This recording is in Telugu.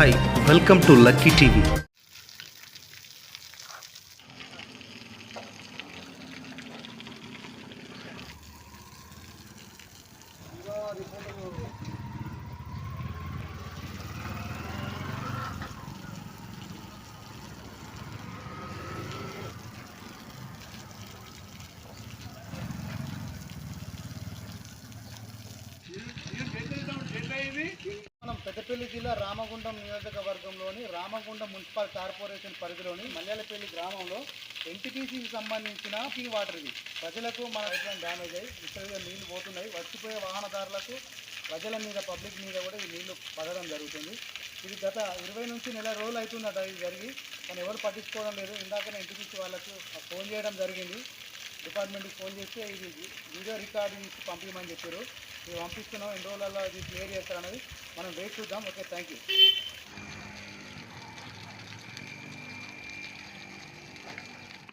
Hi welcome to lucky TV Peddapalli జిల్లా రామగుండం నియోజకవర్గంలోని రామగుండం మున్సిపల్ కార్పొరేషన్ పరిధిలోని మల్యాలపల్లి గ్రామంలో ఎన్టీపీసీకి సంబంధించిన పీ వాటర్ ఇది. ప్రజలకు మన రైతులను డ్యామేజ్ అయ్యి విపరీతంగా నీళ్ళు పోతున్నాయి. వచ్చిపోయే వాహనదారులకు ప్రజల మీద పబ్లిక్ మీద కూడా ఈ నీళ్ళు పడడం జరుగుతుంది. ఇది గత ఇరవై నుంచి నెల రోజులు అవుతుందట ఇది జరిగి కానీ ఎవరు పట్టించుకోవడం లేదు. ఇందాకనే ఎన్టీపీసీ వాళ్ళకు ఫోన్ చేయడం జరిగింది. డిపార్ట్మెంట్కి ఫోన్ చేస్తే ఇది వీడియో రికార్డు తీసి పంపించమని చెప్పారు. ఇవి పంపిస్తున్నాం. ఎన్ని రోజులలో అది క్లియర్ చేస్తారు అనేది మనం వెయిట్ చూద్దాం. Okay thank you